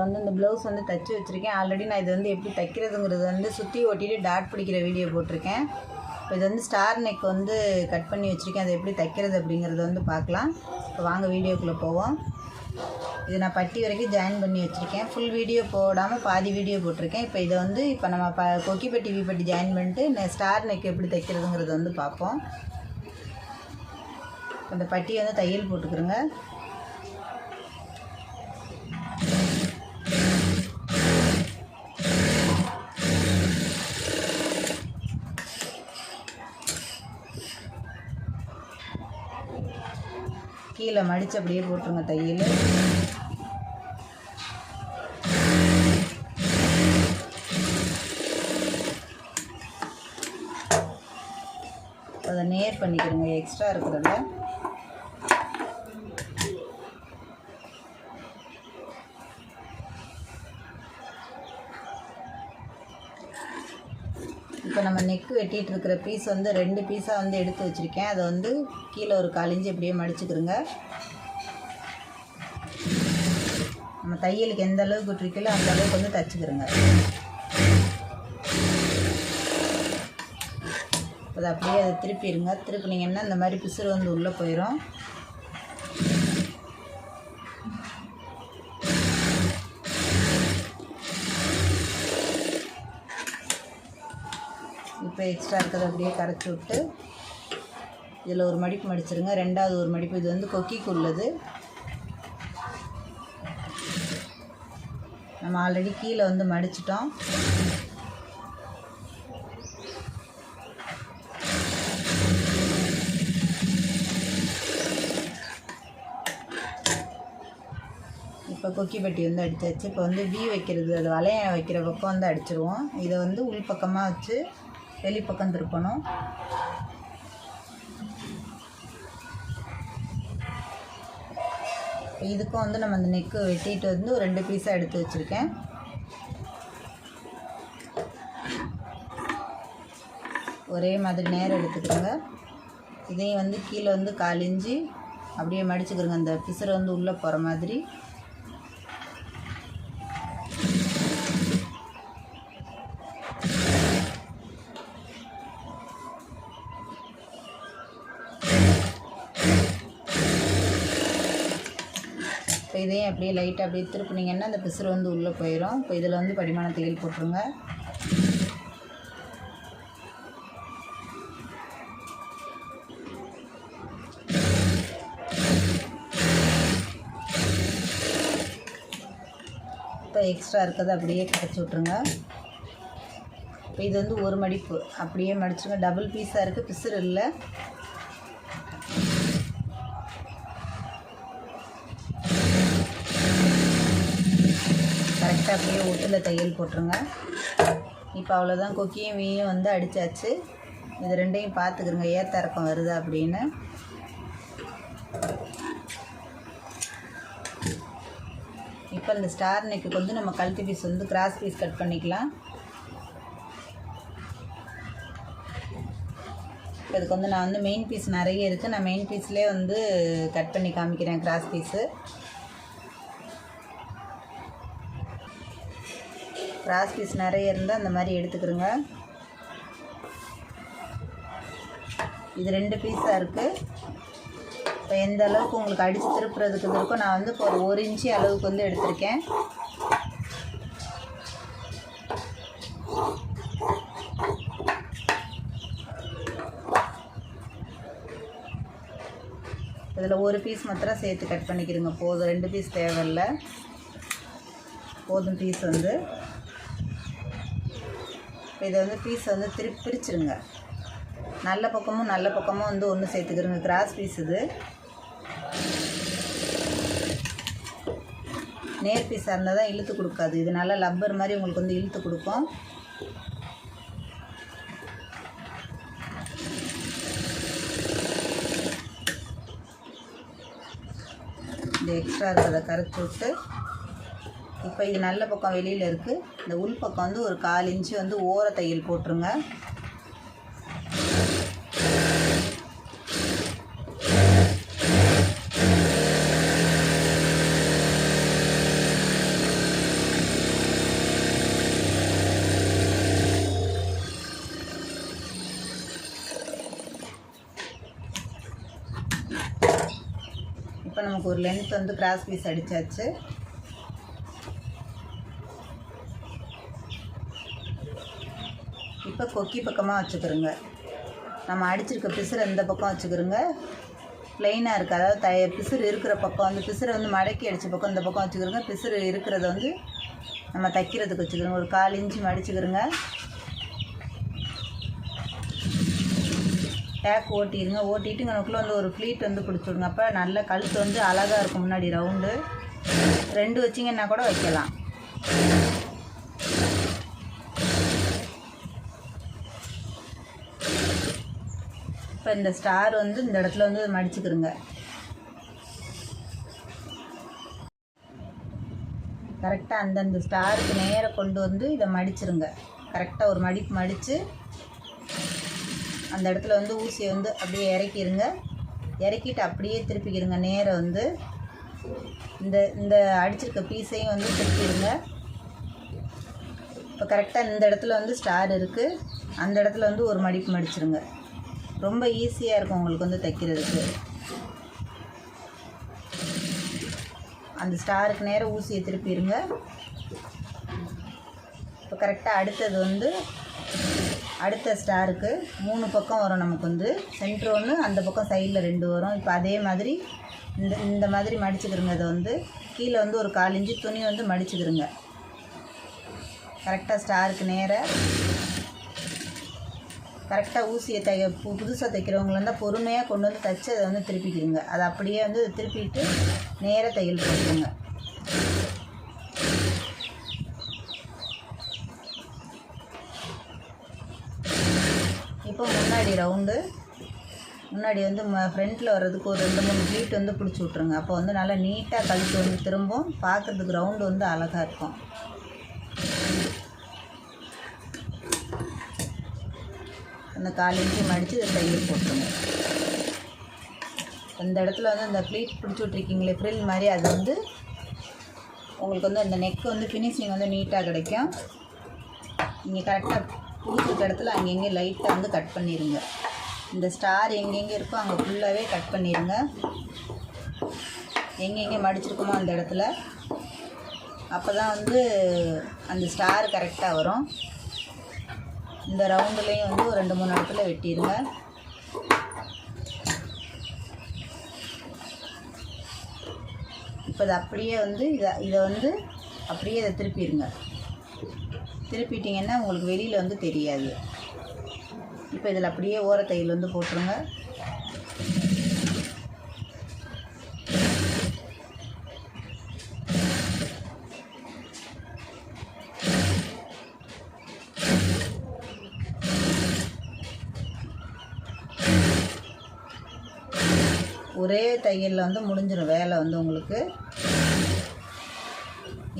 இதில் வந்து இந்த ப்ளவுஸ் வந்து தைச்சி வச்சுருக்கேன். ஆல்ரெடி நான் இது வந்து எப்படி தைக்கிறதுங்கிறது வந்து சுற்றி ஒட்டிட்டு டாட் பிடிக்கிற வீடியோ போட்டிருக்கேன். இப்போ இது வந்து ஸ்டார் நெக் வந்து கட் பண்ணி வச்சுருக்கேன். அதை எப்படி தைக்கிறது அப்படிங்கிறது வந்து பார்க்கலாம். இப்போ வாங்க வீடியோக்குள்ளே போவோம். இது நான் பட்டி வரைக்கும் ஜாயின் பண்ணி வச்சுருக்கேன். ஃபுல் வீடியோ போடாமல் பாதி வீடியோ போட்டிருக்கேன். இப்போ இதை வந்து இப்போ நம்ம ப கொக்கிப்பட்டி வீப்பட்டி ஜாயின் பண்ணிட்டு ஸ்டார் நெக் எப்படி தைக்கிறதுங்கிறத வந்து பார்ப்போம். அந்த பட்டி வந்து தையல் போட்டுக்கிறோங்க. கீழே மடித்து அப்படியே போட்டுருங்க தையல். அதை நேர் பண்ணிக்கிறோங்க எக்ஸ்ட்ரா இருக்கிறத இப்போ நம்ம நெக்கு வெட்டிகிட்டு இருக்கிற பீஸ் வந்து ரெண்டு பீஸாக வந்து எடுத்து வச்சுருக்கேன். அதை வந்து கீழே ஒரு கழிஞ்சு இப்படியே மடிச்சுக்கிறோங்க நம்ம தையலுக்கு எந்த அளவுக்கு விட்டுருக்கீங்களோ அந்த அளவுக்கு வந்து தச்சுக்கிறோங்க அதை அப்படியே அதை திருப்பிடுங்க. திருப்பினீங்கன்னா இந்த மாதிரி பிசுறு வந்து உள்ளே போயிடும் இப்போ எக்ஸ்ட்ரா இருக்கிறத அப்படியே கரைச்சி விட்டு இதில் ஒரு மடிப்பு மடிச்சிருங்க. ரெண்டாவது ஒரு மடிப்பு. இது வந்து கொக்கிக்கு உள்ளது நம்ம ஆல்ரெடி கீழே வந்து மடிச்சிட்டோம். இப்போ கொக்கி பெட்டி வந்து அடித்தாச்சு இப்போ வந்து வி வைக்கிறது அது வளையம் வைக்கிற பக்கம் வந்து அடிச்சிருவோம். இதை வந்து உள் பக்கமாக வச்சு வெளிப்பக்கம் திருப்பணும். இதுக்கும் வந்து நம்ம அந்த நெக்கு வெட்டிட்டு வந்து ஒரு ரெண்டு பீஸாக எடுத்து வச்சுருக்கேன். ஒரே மாதிரி நேரம் எடுத்துக்கிறோங்க. இதையும் வந்து கீழே வந்து காலிஞ்சி அப்படியே மடிச்சுக்கிறோங்க. அந்த பிசுரை வந்து உள்ளே போகிற மாதிரி. இதையும் அப்படியே லைட்டாக அப்படியே திருப்பினீங்கன்னா அந்த பிசுறு வந்து உள்ளே போயிடும் இப்போ இதில் வந்து படிமான தையல் போட்டுருங்க. இப்போ எக்ஸ்ட்ரா இருக்கிறத அப்படியே கிடச்சி விட்ருங்க இப்போ இது வந்து ஒரு மடிப்பு. அப்படியே மடிச்சுங்க டபுள் பீஸாக இருக்குது பிசுறு இல்லை. கரெக்டாக அப்படியே ஒட்டில் தையல் போட்டுருங்க. இப்போ அவ்வளோதான் கொக்கியும் வீயும் வந்து அடித்தாச்சு இது ரெண்டையும் பார்த்துக்கிறங்க ஏற்ற இறக்கம் வருதா அப்படின்னு. இப்போ இந்த ஸ்டார் நெக்கு வந்து நம்ம கழுத்து பீஸ் வந்து கிராஸ் பீஸ் கட் பண்ணிக்கலாம். இப்போ இதுக்கு வந்து நான் வந்து மெயின் பீஸ் நிறைய இருக்குது நான் மெயின் பீஸ்லேயே வந்து கட் பண்ணி காமிக்கிறேன் கிராஸ் பீஸு கிராஸ் பீஸ் நிறைய இருந்தால் அந்த மாதிரி எடுத்துக்கிறோங்க. இது ரெண்டு பீஸாக இருக்குது இப்போ எந்த அளவுக்கு உங்களுக்கு அடித்து திருப்புறதுக்கு இது இருக்கோ நான் வந்து இப்போ ஒரு ஒரு இன்ச்சு அளவுக்கு வந்து எடுத்திருக்கேன். இதில் ஒரு பீஸ் மாத்திரம் சேர்த்து கட் பண்ணிக்கிறோங்க. போதும். ரெண்டு பீஸ் தேவையில்லை. போதும் பீஸ் வந்து. இதை வந்து பீஸ் வந்து திருப்பி பிரிச்சுருங்க. நல்ல பக்கமும் நல்ல பக்கமும் வந்து ஒன்று சேர்த்துக்கிறோங்க. கிராஸ் பீஸ் இது. நேர் பீஸாக இருந்தால் தான் இழுத்து கொடுக்காது. இது நல்லா லப்பர் மாதிரி உங்களுக்கு வந்து இழுத்து கொடுக்கும் இந்த எக்ஸ்ட்ரா இருக்கிறத கரைச்சி விட்டு இப்போ இது நல்ல பக்கம் வெளியில் இருக்குது இந்த உள் பக்கம் வந்து ஒரு கால் இன்ச்சு வந்து ஓர தையல் போட்டுருங்க. இப்போ நமக்கு ஒரு லென்த் வந்து கிராஸ் பீஸ் அடித்தாச்சு இப்போ கொக்கி பக்கமாக வச்சுக்கிறோங்க. நம்ம அடிச்சிருக்க பிசுரை இந்த பக்கம் வச்சுக்கிறோங்க. ப்ளைனாக இருக்குது அதாவது த பிசுறு இருக்கிற பக்கம் வந்து பிசுரை வந்து மடக்கி அடித்த பக்கம் இந்த பக்கம் வச்சுக்கிறோங்க. பிசுறு இருக்கிறத வந்து நம்ம தைக்கிறதுக்கு வச்சுக்கிறோங்க. ஒரு கால் இன்ச்சு மடிச்சுக்கிறோங்க. டேக் ஓட்டிடுங்க. ஓட்டிட்டு இங்கனக்குள்ளே வந்து ஒரு ஃப்ளீட் வந்து பிடிச்சிடுங்க. அப்போ நல்ல கழுத்து வந்து அழகாக இருக்கும் முன்னாடி ரவுண்டு ரெண்டு வச்சிங்கன்னா கூட வைக்கலாம். இப்போ இந்த ஸ்டார் வந்து இந்த இடத்துல வந்து மடிச்சுக்கிறோங்க கரெக்டாக அந்தந்த ஸ்டாருக்கு நேராக கொண்டு வந்து இதை மடிச்சிருங்க. கரெக்டாக ஒரு மடிப்பு மடித்து அந்த இடத்துல வந்து ஊசியை வந்து அப்படியே இறக்கிருங்க. இறக்கிட்டு அப்படியே திருப்பிக்கிடுங்க நேரம் வந்து இந்த இந்த அடிச்சிருக்க பீஸையும் வந்து திருப்பிடுங்க இப்போ கரெக்டாக இந்த இடத்துல வந்து ஸ்டார் இருக்குது அந்த இடத்துல வந்து ஒரு மடிப்பு மடிச்சிருங்க. ரொம்ப ஈஸியாக இருக்கும் உங்களுக்கு வந்து தைக்கிறதுக்கு. அந்த ஸ்டாருக்கு நேரம் ஊசியை திருப்பிடுங்க இப்போ கரெக்டாக அடுத்தது வந்து அடுத்த ஸ்டாருக்கு மூணு பக்கம் வரும் நமக்கு வந்து. சென்ட்ரு ஒன்று அந்த பக்கம் சைடில் ரெண்டு வரும். இப்போ அதே மாதிரி இந்த இந்த மாதிரி மடிச்சுக்கிறோங்க அதை வந்து கீழே வந்து ஒரு கால் துணி வந்து மடிச்சுக்கிறோங்க கரெக்டாக ஸ்டாருக்கு நேராக கரெக்டாக ஊசியை தைக்க பு புதுசாக தைக்கிறவங்கள இருந்தால் பொறுமையாக கொண்டு வந்து தைச்சி அதை வந்து திருப்பிக்கிடுங்க. அதை அப்படியே வந்து திருப்பிட்டு நேராக தையல் போட்டுருங்க. இப்போ முன்னாடி ரவுண்டு முன்னாடி வந்து ஃப்ரண்ட்டில் வர்றதுக்கு ஒரு ரெண்டு மூணு ப்ளீட் வந்து பிடிச்சி விட்ருங்க அப்போ வந்து நல்லா நீட்டாக கழுத்து வந்து திரும்பும். பார்க்குறதுக்கு ரவுண்டு வந்து அழகாக இருக்கும். அந்த கால் இன்ச்சு மடித்து இதை தையல் போட்டுருங்க. அந்த இடத்துல வந்து அந்த ப்ளீட் பிடிச்சி விட்ருக்கீங்களே ஃப்ரில் மாதிரி அது வந்து உங்களுக்கு வந்து அந்த நெக் வந்து ஃபினிஷிங் வந்து நீட்டாக கிடைக்கும். நீங்கள் கரெக்டாக பிடிச்சிருக்க இடத்துல அங்கெங்கே லைட்டாக வந்து கட் பண்ணிடுங்க இந்த ஸ்டார் எங்கெங்கே இருக்கோ அங்கே ஃபுல்லாகவே கட் பண்ணிடுங்க எங்கெங்கே மடிச்சிருக்குமோ அந்த இடத்துல. அப்போ தான் வந்து அந்த ஸ்டார் கரெக்டாக வரும். இந்த ரவுண்டுலேயும் வந்து ஒரு ரெண்டு மூணு இடத்துல வெட்டிடுங்க. இப்போ இதை அப்படியே வந்து இதை இதை வந்து அப்படியே இதை திருப்பிடுங்க. திருப்பிட்டிங்கன்னா உங்களுக்கு வெளியில் வந்து தெரியாது. இப்போ இதில் அப்படியே ஓரத்தையில் வந்து போட்டுருங்க. ஒரே தையலில் வந்து முடிஞ்சிடும் வேலை வந்து உங்களுக்கு.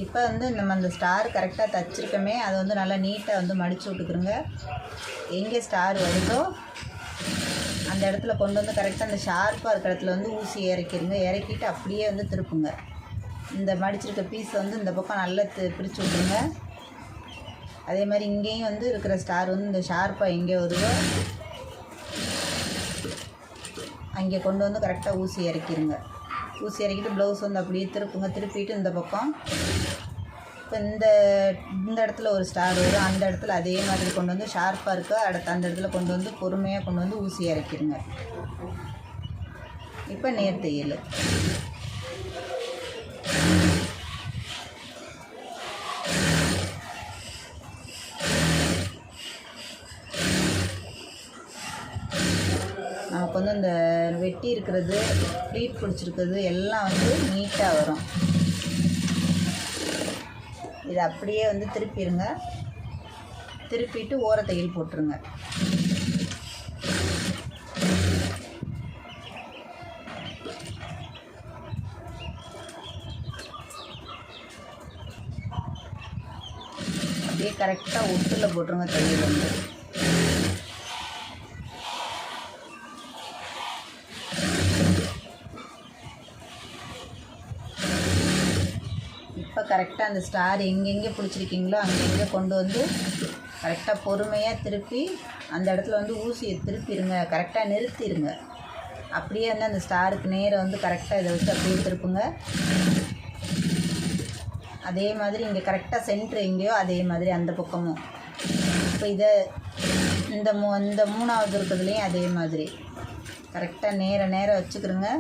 இப்போ வந்து நம்ம அந்த ஸ்டார் கரெக்டாக தச்சிருக்கோமே அதை வந்து நல்லா நீட்டாக வந்து மடித்து விட்டுக்குறோங்க எங்கே ஸ்டார் வருதோ அந்த இடத்துல கொண்டு வந்து கரெக்டாக அந்த ஷார்ப்பாக இருக்கிற இடத்துல வந்து ஊசி இறக்கிடுங்க இறக்கிட்டு அப்படியே வந்து திருப்புங்க. இந்த மடிச்சிருக்க பீஸ் வந்து இந்த பக்கம் நல்லா பிரித்து விட்டுருங்க. அதே மாதிரி இங்கேயும் வந்து இருக்கிற ஸ்டார் வந்து இந்த ஷார்ப்பாக எங்கே வருதோ அங்கே கொண்டு வந்து கரெக்டாக ஊசி இறக்கிருங்க. ஊசி இறக்கிட்டு ப்ளவுஸ் வந்து அப்படியே திருப்புங்க. திருப்பிட்டு இந்த பக்கம் இப்போ இந்த இந்த இடத்துல ஒரு ஸ்டார் வரும். அந்த இடத்துல அதே மாதிரி கொண்டு வந்து ஷார்ப்பாக இருக்க. அடுத்த அந்த இடத்துல கொண்டு வந்து பொறுமையாக கொண்டு வந்து ஊசி இறக்கிடுங்க இப்போ நேர் வந்து இந்த வெட்டி இருக்கிறது ப்ளீட் பிடிச்சிருக்கிறது எல்லாம் வந்து நீட்டாக வரும். இதை அப்படியே வந்து திருப்பிடுங்க திருப்பிட்டு ஓர தையல் போட்டுருங்க. அப்படியே கரெக்டாக ஒட்டில் போட்டுருங்க தையல் வந்து. கரெக்டாக அந்த ஸ்டார் எங்கெங்கே பிடிச்சிருக்கீங்களோ அங்கெங்கே கொண்டு வந்து கரெக்டாக பொறுமையாக திருப்பி அந்த இடத்துல வந்து ஊசியை திருப்பிடுங்க கரெக்டாக நிறுத்திடுங்க அப்படியே வந்து அந்த ஸ்டாருக்கு நேரம் வந்து கரெக்டாக இதை வச்சு அப்படியே திருப்புங்க. அதே மாதிரி இங்கே கரெக்டாக சென்ட்ரு எங்கேயோ அதே மாதிரி அந்த பக்கமும். இப்போ இதை இந்த மூ இந்த மூணாவது இருக்கிறதுலையும் அதே மாதிரி. கரெக்டாக நேர நேரம் வச்சுக்கிறோங்க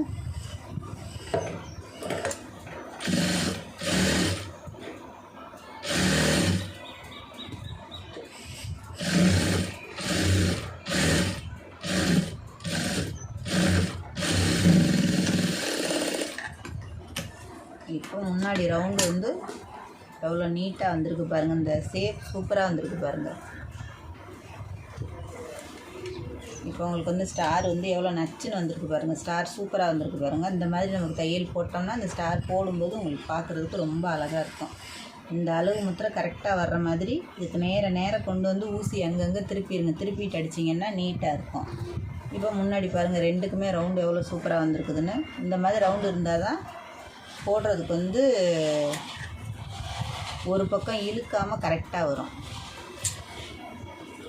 இப்போ முன்னாடி ரவுண்டு வந்து எவ்வளோ நீட்டாக வந்திருக்கு பாருங்கள் இந்த சேஃப் சூப்பராக வந்திருக்கு பாருங்கள் இப்போ உங்களுக்கு வந்து ஸ்டார் வந்து எவ்வளோ நச்சுன்னு வந்திருக்கு பாருங்கள் ஸ்டார் சூப்பராக வந்திருக்கு பாருங்கள் இந்த மாதிரி நமக்கு தையல் போட்டோம்னா அந்த ஸ்டார் போடும்போது உங்களுக்கு பார்க்குறதுக்கு ரொம்ப அழகாக இருக்கும். இந்த அளவு முத்திரம் கரெக்டாக வர்ற மாதிரி இதுக்கு நேர நேரம் கொண்டு வந்து ஊசி அங்கங்கே திருப்பிடுங்க திருப்பிட்டு அடிச்சிங்கன்னா நீட்டாக இருக்கும். இப்போ முன்னாடி பாருங்கள் ரெண்டுக்குமே ரவுண்டு எவ்வளோ சூப்பராக வந்திருக்குதுன்னு. இந்த மாதிரி ரவுண்டு இருந்தால் தான் போடுறதுக்கு வந்து ஒரு பக்கம் இழுக்காமல் கரெக்டாக வரும்.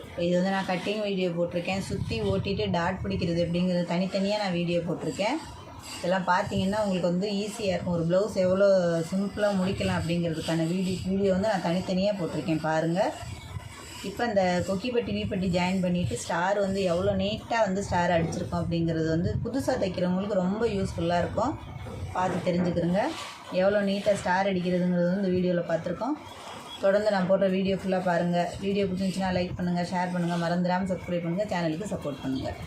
இப்போ இது வந்து நான் கட்டிங் வீடியோ போட்டிருக்கேன். சுற்றி ஓட்டிட்டு டாட் பிடிக்கிறது அப்படிங்கிறது தனித்தனியாக நான் வீடியோ போட்டிருக்கேன். இதெல்லாம் பார்த்தீங்கன்னா உங்களுக்கு வந்து ஈஸியாக இருக்கும். ஒரு ப்ளவுஸ் எவ்வளோ சிம்பிளாக முடிக்கலாம் அப்படிங்கிறதுக்கான வீடியோ வீடியோ வந்து நான் தனித்தனியாக போட்டிருக்கேன். பாருங்கள் இப்போ இந்த கொக்கிப்பட்டி வீப்பட்டி ஜாயின் பண்ணிவிட்டு ஸ்டார் வந்து எவ்வளோ நீட்டாக வந்து ஸ்டார் அடிச்சிருக்கோம் அப்படிங்கிறது வந்து புதுசாக தைக்கிறவங்களுக்கு ரொம்ப யூஸ்ஃபுல்லாக இருக்கும். பார்த்து தெரிஞ்சுக்கிறோங்க. எவ்வளோ நீட்டாக ஸ்டார் அடிக்கிறதுங்கிறது வந்து இந்த வீடியோவில் பார்த்துருக்கோம். தொடர்ந்து நான் போடுற வீடியோ ஃபுல்லாக பாருங்கள் வீடியோ பிடிச்சிருந்துச்சுன்னா லைக் பண்ணுங்கள் ஷேர் பண்ணுங்கள் மறந்துடாமல் சப்ஸ்கிரைப் பண்ணுங்கள் சேனலுக்கு சப்போர்ட் பண்ணுங்கள்